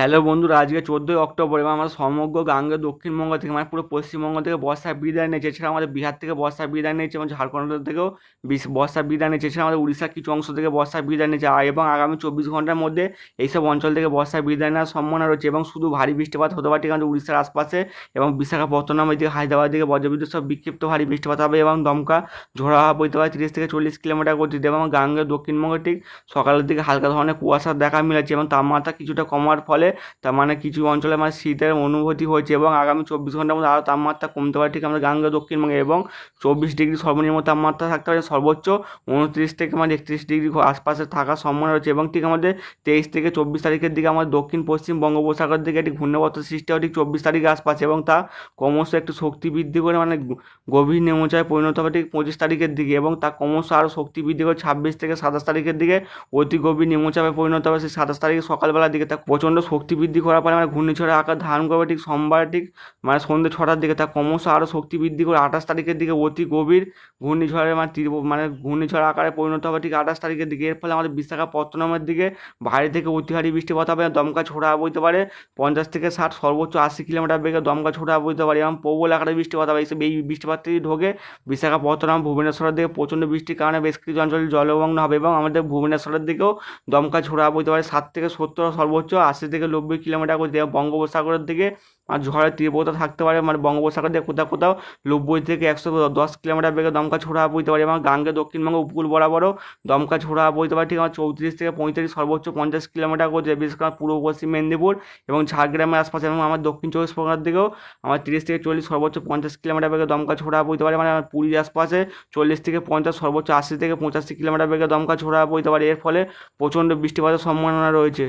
Hello বন্ধুরা, আজকে চোদ্দোই অক্টোবর এবং আমরা সমগ্র গাঙ্গে দক্ষিণবঙ্গ থেকে মানে পুরো পশ্চিমবঙ্গ থেকে বর্ষার বিদায় নিয়েছে এছাড়া আমাদের বিহার থেকে বর্ষা বিদায় নিয়েছে এবং ঝাড়খণ্ড থেকেও বর্ষার বিদায় নিয়েছে। এছাড়া আমাদের উড়িষ্যার কিছু অংশ থেকে বর্ষার বিদায় নিয়েছে। এবং আগামী চব্বিশ ঘণ্টার মধ্যে এইসব অঞ্চল থেকে বর্ষা বিদায় নেওয়ার সম্ভাবনা রয়েছে এবং শুধু ভারী বৃষ্টিপাত হতে পারে আমাদের উড়িষ্যার আশপাশে এবং বিশাখাপত্তনম, এদিকে হায়দ্রাবাদ দিকে বজ্রবিদ্যুৎ সব বিক্ষিপ্ত ভারী বৃষ্টিপাত হবে এবং দমকা ঝোড়া হাওয়া পারে তিরিশ থেকে চল্লিশ কিলোমিটার গতিতে এবং গাঙ্গে দক্ষিণবঙ্গে ঠিক সকালের দিকে হালকা ধরনের কুয়াশা দেখা মিলেছে এবং তাপমাত্রা কিছুটা কমার ফলে তার মানে কিছু অঞ্চলে মানে শীতের অনুভূতি হয়েছে এবং আগামী চব্বিশ ঘণ্টার মধ্যে আরও তাপমাত্রা কমতে পারে। ঠিক আমাদের গাঙ্গেয়, দক্ষিণবঙ্গে এবং চব্বিশ ডিগ্রি সর্বনিম্ন তাপমাত্রা থাকতে পারে। সর্বোচ্চ উনত্রিশ থেকে মানে একত্রিশ ডিগ্রি আশপাশে থাকার সম্ভাবনা রয়েছে এবং ঠিক আমাদের তেইশ থেকে চব্বিশ তারিখের দিকে আমাদের দক্ষিণ, পশ্চিম বঙ্গোপসাগর দিকে একটি ঘূর্ণাবর্ত সৃষ্টি হয় ঠিক চব্বিশ তারিখের আশপাশে এবং তা ক্রমশ একটু শক্তি বৃদ্ধি করে মানে গভীর নিম্নচাপে পরিণত হবে ঠিক পঁচিশ তারিখের দিকে এবং তা ক্রমশ আরও শক্তি বৃদ্ধি করে ছাব্বিশ থেকে সাতাশ তারিখের দিকে অতি গভীর নিম্নচাপে পরিণত হবে। সেই সাতাশ তারিখে সকালবেলার দিকে তা প্রচণ্ড শক্তি বৃদ্ধি করার ফলে মানে ঘূর্ণিঝড়ের আকার ধারণ করবে ঠিক সোমবার ঠিক মানে সন্ধ্যে ছটার দিকে। তা ক্রমশ আরও শক্তি বৃদ্ধি করে আঠাশ তারিখের দিকে অতি গভীর ঘূর্ণিঝড়ের মানে তীব্র মানে ঘূর্ণিঝড় আকারে পরিণত হবে ঠিক আঠাশ তারিখের দিকে। এর ফলে আমাদের বিশাখাপত্তনমের দিকে ভারী থেকে অতি ভারী বৃষ্টিপাত হবে। দমকা ছোড়া বইতে পারে, পঞ্চাশ থেকে ষাট, সর্বোচ্চ আশি কিলোমিটার বেগে দমকা ছোড়া বইতে পারে। এবং প্রবল আকারে বৃষ্টিপাত হবে। এইসব, এই বৃষ্টিপাতটি ঢোকে বিশাখাপত্তনম, ভুবনেশ্বরের দিকে। প্রচণ্ড বৃষ্টির কারণে বেশ কিছু অঞ্চলে জলমগ্ন হবে এবং আমাদের ভুবনেশ্বরের দিকেও দমকা ছোড়া বইতে পারে। ষাট থেকে সত্তর, সর্বোচ্চ আশি থেকে নব্বই কিলোমিটার করে দেওয়া বঙ্গোপসাগরের দিকে। আর ঝড়ের তীব্রতা থাকতে পারে মানে বঙ্গোপসাগর দিয়ে কোথাও কোথাও নব্বই থেকে একশো দশ কিলোমিটার বেগে দমকা ছোড়া বইতে পারে। এবং গাঙ্গে দক্ষিণবঙ্গ উপকূল বরাবরও দমকা ছোড়া বইতে পারে। ঠিক আমার চৌত্রিশ থেকে পঁয়ত্রিশ, সর্বোচ্চ পঞ্চাশ কিলোমিটার করে বিশেষ করে পূর্ব পশ্চিম মেদিনীপুর এবং ঝাড়গ্রামের আশপাশে এবং আমার দক্ষিণ চব্বিশ পরগনার দিকেও আমার তিরিশ থেকে চল্লিশ, সর্বোচ্চ পঞ্চাশ কিলোমিটার বেগে দমকা ছোড়া বইতে পারে। মানে আমার পুরীর আশপাশে চল্লিশ থেকে পঞ্চাশ, সর্বোচ্চ আশি থেকে পঁচাশি কিলোমিটার বেগে দমকা ছোড়া বইতে পারে। এর ফলে প্রচণ্ড বৃষ্টিপাতের সম্ভাবনা রয়েছে।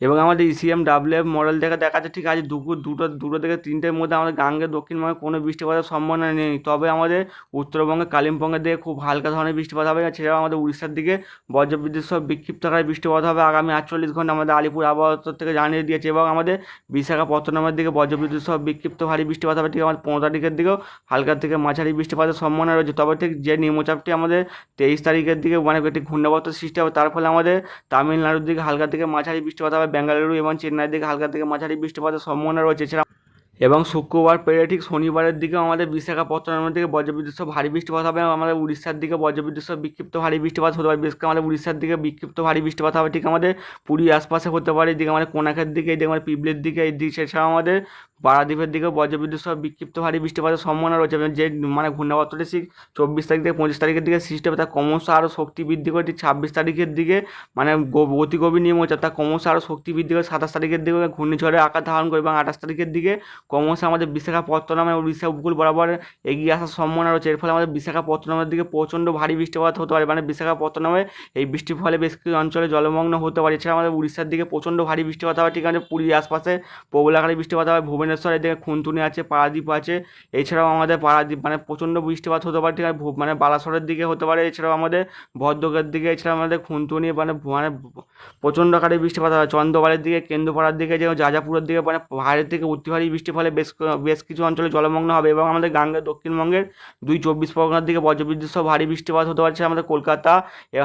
এবং আমাদের ইসিএম ডাব্লিউএফ মডেল থেকে দেখা যাচ্ছে ঠিক আছে দুপুর দুটো দুটো থেকে তিনটের মধ্যে আমাদের গাঙ্গের দক্ষিণবঙ্গে কোনো বৃষ্টিপাতের সম্ভাবনা নেই। তবে আমাদের উত্তরবঙ্গে, কালিম্পংয়ের দিকে খুব হালকা ধরনের বৃষ্টিপাত হবে। এছাড়াও আমাদের উড়িষ্যার দিকে বজ্রবিদ্যুৎ সহ বিক্ষিপ্ত আকারে বৃষ্টিপাত হবে আগামী আটচল্লিশ ঘণ্টা। আমাদের আলিপুর আবহাওয়া থেকে জানিয়ে দিয়েছে এবং আমাদের বিশাখাপত্তনমের দিকে বজ্রবিদ্যুৎ সহ বিক্ষিপ্ত ভারী বৃষ্টিপাত হবে। ঠিক আমাদের পনেরো তারিখের দিকেও হালকা থেকে মাঝারি বৃষ্টিপাতের সম্ভাবনা রয়েছে। তবে ঠিক যে নিম্নচাপটি আমাদের তেইশ তারিখের দিকে মানে একটি ঘূর্ণাবর্ত সৃষ্টি হবে, তার ফলে আমাদের তামিলনাড়ুর দিকে হালকা থেকে মাঝারি বৃষ্টিপাত হবে। বেঙ্গালুরু এবং চেন্নাইয়ের দিকে হালকা থেকে মাঝারি বৃষ্টিপাতের সম্ভাবনা রয়েছে। এছাড়া এবং শুক্রবার পেরে ঠিক শনিবারের দিকেও আমাদের বিশাখাপত্তনমের দিকে বজ্রবিদ্যুৎ ভারী বৃষ্টিপাত হবে আমাদের উড়িষ্যার দিকে বজ্রবিদ্যুৎ বিক্ষিপ্ত ভারী বৃষ্টিপাত হতে পারে। বিশেষ করে আমাদের উড়িষ্যার দিকে বিক্ষিপ্ত ভারী বৃষ্টিপাত হবে। ঠিক আমাদের পুরী আশপাশে হতে পারে। এদিকে আমাদের কোনাকের দিকে, এদিকে আমাদের পিবলের দিকে এই দিকে এছাড়াও আমাদের পারাদ্বীপের দিকেও বজ্রবিদ্যুৎ সহ বিক্ষিপ্ত ভারী বৃষ্টিপাতের সম্ভাবনা রয়েছে এবং যে মানে ঘূর্ণাবর্তটি ঠিক চব্বিশ তারিখ থেকে পঁচিশ তারিখের দিকে সৃষ্টি হবে, তা ক্রমশ আরও শক্তি বৃদ্ধি করে ছাব্বিশ তারিখের দিকে মানে গ- অতি গভীর নিম্নচাপ তা ক্রমশ আরও শক্তি বৃদ্ধি করে সাতাশ তারিখের দিকে ঘূর্ণিঝড়ের আকার ধারণ করে এবং আঠাশ তারিখের দিকে ক্রমশ আমাদের বিশাখাপত্তনমে উড়িষ্যা উপকূল বরাবর এগিয়ে আসার সম্ভাবনা রয়েছে। এর ফলে আমাদের বিশাখাপত্তনমের দিকে প্রচণ্ড ভারী বৃষ্টিপাত হতে পারে মানে বিশাখাপত্তনমে এই বৃষ্টির ফলে বেশ কিছু অঞ্চলে জলমগ্ন হতে পারে। এছাড়া আমাদের উড়িষ্যার দিকে প্রচণ্ড ভারী বৃষ্টিপাত হবে ঠিক আছে, পুরীর আশপাশে প্রবল আকারে বৃষ্টিপাত হবে ভুবনেশ্বরের দিকে খুনতুনি আছে, পারাদ্বীপ আছে, এছাড়াও আমাদের পারাদ্বীপ মানে প্রচণ্ড বৃষ্টিপাত হতে পারে, ঠিক আছে মানে বালাসরের দিকে হতে পারে, এছাড়াও আমাদের ভদ্রকের দিকে, এছাড়াও আমাদের খুনতুনি মানে মানে প্রচণ্ড আকারে বৃষ্টিপাত হবে চন্দ্রবাড়ির দিকে কেন্দ্রপাড়ার দিকে, যেমন যাজাপুরের দিকে মানে ভারী থেকে অতি ভারী বৃষ্টি ফলে বেশ বেশ কিছু অঞ্চলে জলমগ্ন হবে এবং আমাদের গাঙ্গের দক্ষিণবঙ্গের দুই চব্বিশ পরগনার দিকে বজ্রবিদ্যুৎ সহ ভারী বৃষ্টিপাত হতে পারছে আমাদের কলকাতা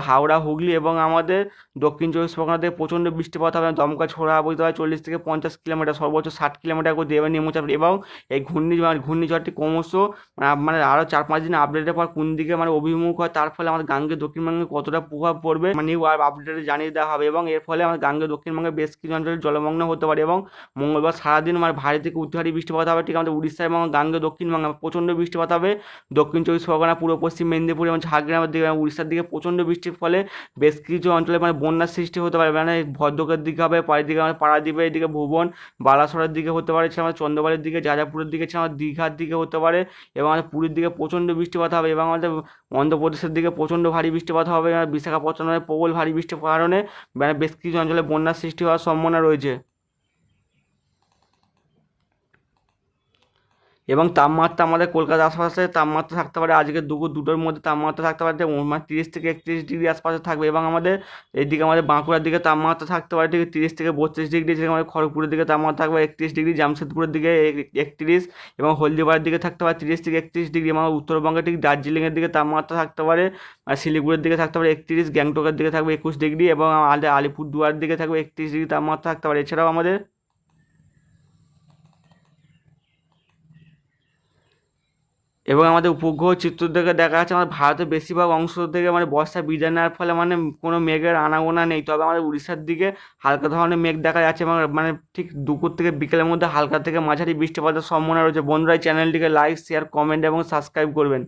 হাওড়া, হুগলি এবং আমাদের দক্ষিণ চব্বিশ পরগনা থেকে প্রচণ্ড বৃষ্টিপাত হবে, দমকা ছোড়া বইতে হয় চল্লিশ থেকে পঞ্চাশ কিলোমিটার, সর্বোচ্চ ষাট কিলোমিটার করে দেবে নিম্নচাপ এবং এই ঘূর্ণি ঘূর্ণিঝড়টি ক্রমশ মানে মানে আরও চার পাঁচ দিন আপডেটের পর কোন দিকে মানে অভিমুখ হয়, তার ফলে আমাদের গাঙ্গে দক্ষিণবঙ্গে কতটা প্রভাব পড়বে মানে নিউ আপডেটে জানিয়ে দেওয়া হবে। এবং এর ফলে আমাদের গাঙ্গে দক্ষিণবঙ্গে বেশ কিছু অঞ্চলে জলমগ্ন হতে পারে। এবং মঙ্গলবার সারাদিন মানে ভারী থেকে অতি ভারী বৃষ্টিপাত হবে। ঠিক আমাদের উড়িষ্যা এবং গাঙ্গে দক্ষিণবঙ্গে প্রচণ্ড বৃষ্টিপাত হবে। দক্ষিণ চব্বিশ পরগনা, পূর্ব পশ্চিম মেদিনীপুর এবং ঝাড়গ্রামের দিকে উড়িষ্যার দিকে প্রচণ্ড বৃষ্টির ফলে বেশ কিছু অঞ্চলে মানে বন্যার সৃষ্টি হতে পারে। মানে ভদ্রকের দিকে হবে, পাড়ির দিকে আমাদের পাড়াদ্বীপের এদিকে ভুবন, বালাসরের দিকে হতে পারে। এছাড়া আমাদের চন্দ্রবাড়ির দিকে যাজাপুরের দিকে আমাদের দীঘার দিকে হতে পারে, এবং আমাদের পুরীর দিকে প্রচণ্ড বৃষ্টিপাত হবে, এবং আমাদের অন্ধ্রপ্রদেশের দিকে প্রচণ্ড ভারী বৃষ্টিপাত হবে বিশাখাপত্তনমে প্রবল ভারী বৃষ্টির কারণে মানে বেশ কিছু অঞ্চলে বন্যার সৃষ্টি হওয়ার সম্ভাবনা রয়েছে। এবং তাপমাত্রা আমাদের কলকাতার আশপাশে তাপমাত্রা থাকতে পারে, আজকে দুপুর দুটোর মধ্যে তাপমাত্রা থাকতে পারে মানে তিরিশ থেকে একত্রিশ ডিগ্রি আশপাশে থাকবে এবং আমাদের এইদিকে আমাদের বাঁকুড়ার দিকে তাপমাত্রা থাকতে পারে, ঠিক তিরিশ থেকে বত্রিশ ডিগ্রি যেখানে আমাদের খড়গপুরের দিকে তাপমাত্রা থাকবে একত্রিশ ডিগ্রি, জামশেদপুরের দিকে এক- একত্রিশ এবং হলদিবাড়ির দিকে থাকতে পারে তিরিশ থেকে একত্রিশ ডিগ্রি, এবং উত্তরবঙ্গে ঠিক দার্জিলিংয়ের দিকে তাপমাত্রা থাকতে পারে শিলিগুড়ির দিকে থাকতে পারে একত্রিশ, গ্যাংটকের দিকে থাকবে একুশ ডিগ্রি এবং আমাদের আলিপুরদুয়ারের দিকে থাকবে একত্রিশ ডিগ্রি তাপমাত্রা থাকতে পারে, এছাড়াও আমাদের এবং আমাদের উপগ্রহ চিত্র থেকে দেখা যাচ্ছে আমাদের ভারতের বেশিরভাগ অংশ থেকে মানে বর্ষা বিদায় নেওয়ার ফলে মানে কোনো মেঘের আনাগোনা নেই। তবে আমাদের উড়িষ্যার দিকে হালকা ধরনের মেঘ দেখা যাচ্ছে এবং মানে ঠিক দুপুর থেকে বিকেলের মধ্যে হালকা থেকে মাঝারি বৃষ্টিপাতের সম্ভাবনা রয়েছে। বন্ধুরা চ্যানেলটিকে লাইক শেয়ার কমেন্ট এবং সাবস্ক্রাইব করবেন।